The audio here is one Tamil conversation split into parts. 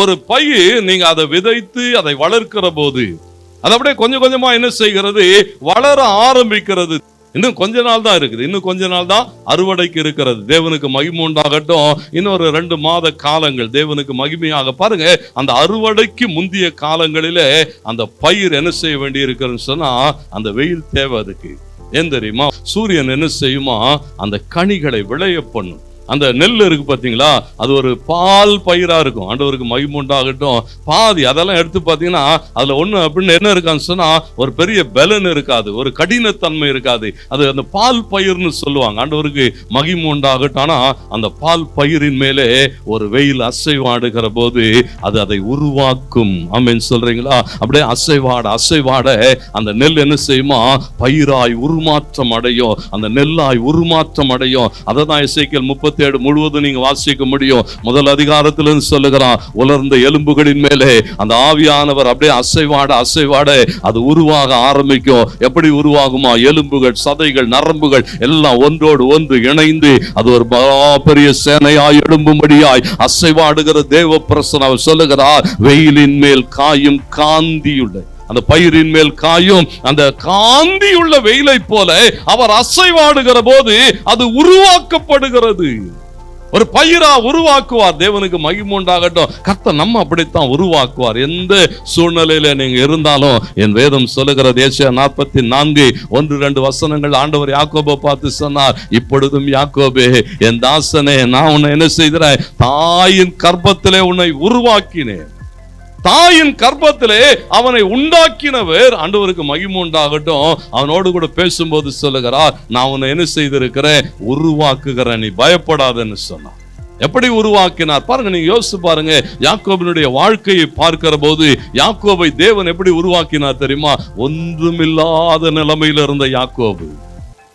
ஒரு பயிர் நீங்க அதை விதைத்து அதை வளர்க்கிற போது அது அப்படியே கொஞ்சம் கொஞ்சமா என்ன செய்கிறது? வளர ஆரம்பிக்கிறது. இன்னும் கொஞ்ச நாள் தான் இருக்குது. இன்னும் கொஞ்ச நாள் தான் அறுவடைக்கு இருக்கிறது. தேவனுக்கு மகிமை உண்டாகட்டும். இன்னொரு ரெண்டு மாத காலங்கள் தேவனுக்கு மகிமையாக. பாருங்க அந்த அறுவடைக்கு முந்தைய காலங்களிலே அந்த பயிர் என்ன செய்ய வேண்டி இருக்குன்னு சொன்னா அந்த வெயில் தேவை அதுக்கு. ஏன் தெரியுமா? சூரியன் என்ன செய்யுமா? அந்த கனிகளை விளைய பண்ணும். அந்த நெல் இருக்கு பாத்தீங்களா அது ஒரு பால் பயிரா இருக்கும். ஆண்டவருக்கு மகிமுண்டாகட்டும் பாதி அதெல்லாம் எடுத்து பாத்தீங்கன்னா அதில் ஒண்ணு அப்படின்னு என்ன இருக்கான்னு சொன்னா ஒரு பெரிய பலன் இருக்காது. ஒரு கடினத்தன்மை இருக்காது. அது அந்த பால் பயிர்னு சொல்லுவாங்க. ஆண்டவருக்கு மகிமு உண்டாகட்டும். ஆனா அந்த பால் பயிரின் மேலே ஒரு வெயில் அசைவாடுகிற போது அது அதை உருவாக்கும். ஆமென். சொல்றீங்களா? அப்படியே அசைவாட அசைவாட அந்த நெல் என்ன செய்யுமா? பயிராய் உருமாற்றம் அடையும். அந்த நெல்லாய் உருமாற்றம் அடையும். அதை தான் இசைக்கல் முப்பது ஏழு முழுவதும் நீங்க வாசிக்க முடியும். முதல் அதிகாரத்திலிருந்து சொல்லுகிறான் உலர்ந்த எலும்புகளின் மேலே அந்த ஆவியானவர் அப்படியே அசைவாட அசைவாட அது உருவாக ஆரம்பிக்கும். எப்படி உருவாகுமா? எலும்புகள் சதைகள் நரம்புகள் எல்லாம் ஒன்றோடு ஒன்று இணைந்து அது ஒரு பெரிய சேனையாய் எழும்பும்படியாய் அசைவாடுகிற தேவ பிரசன் அவர் சொல்லுகிறார் வெயிலின் மேல் காயும் காந்தியுள்ள அந்த பயிரின் மேல் காயும் அந்த காந்தி உள்ள வெயிலை போல அவர் அசைவாடுகிற போது அது உருவாக்கப்படுகிறது. ஒரு பயிரா உருவாக்குவார். தேவனுக்கு மகிமுண்டாகட்டும் கத்த நம்ம அப்படித்தான் உருவாக்குவார். எந்த சூழ்நிலையில நீங்க இருந்தாலும் என் வேதம் சொல்லுகிற தேசிய நாற்பத்தி நான்கு ஒன்று ரெண்டு வசனங்கள் ஆண்டவர் யாக்கோபை பார்த்து சொன்னார். இப்பொழுதும் யாக்கோபே என் தாசனே நான் உன்னை என்ன செய்கிறேன்? தாயின் கர்ப்பத்திலே உன்னை உருவாக்கினேன். தாயின் கர்ப்பத்திலே அவனை உண்டாக்கினவர். ஆண்டவருக்கு மகிமை உண்டாகட்டும். அவனோடு கூட பேசும்போது சொல்லுகிறார் நான் உன்னை என்ன செய்திருக்கிறேன்? உருவாக்குகிறேன். நீ பயப்படாதன்னு சொன்னான். எப்படி உருவாக்கினார்? பாருங்க நீங்க யோசிச்சு பாருங்க. யாக்கோபினுடைய வாழ்க்கையை பார்க்கிற போது யாக்கோபை தேவன் எப்படி உருவாக்கினார் தெரியுமா? ஒன்றுமில்லாத நிலைமையில இருந்த யாக்கோபு.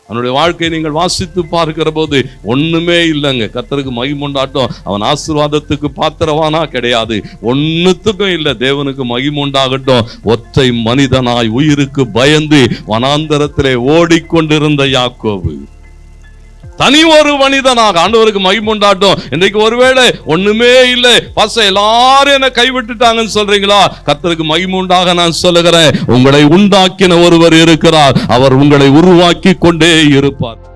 அவனுடைய வாழ்க்கையை நீங்கள் வாசித்து பார்க்கிற போது ஒன்றுமே இல்லைங்க கத்தருக்கு மகிமுண்டாட்டம் அவன் ஆசீர்வாதத்துக்கு பாத்திரவானா? கிடையாது. ஒன்றுத்துக்கும் இல்லை. தேவனுக்கு மகிமுண்டாகட்டும் ஒற்றை மனிதனாய் உயிருக்கு பயந்து வனாந்தரத்திலே ஓடிக்கொண்டிருந்த யாக்கோவு தனி ஒரு மனிதனாக ஆண்டவருக்கு மகிமுண்டாட்டும் இன்றைக்கு ஒருவேளை ஒண்ணுமே இல்லை. பச எல்லாரும் என்ன கைவிட்டுட்டாங்கன்னு சொல்றீங்களா? கத்தருக்கு மகிமுண்டாக நான் சொல்லுகிறேன். உங்களை உண்டாக்கின ஒருவர் இருக்கிறார். அவர் உங்களை உருவாக்கி கொண்டே இருப்பார்.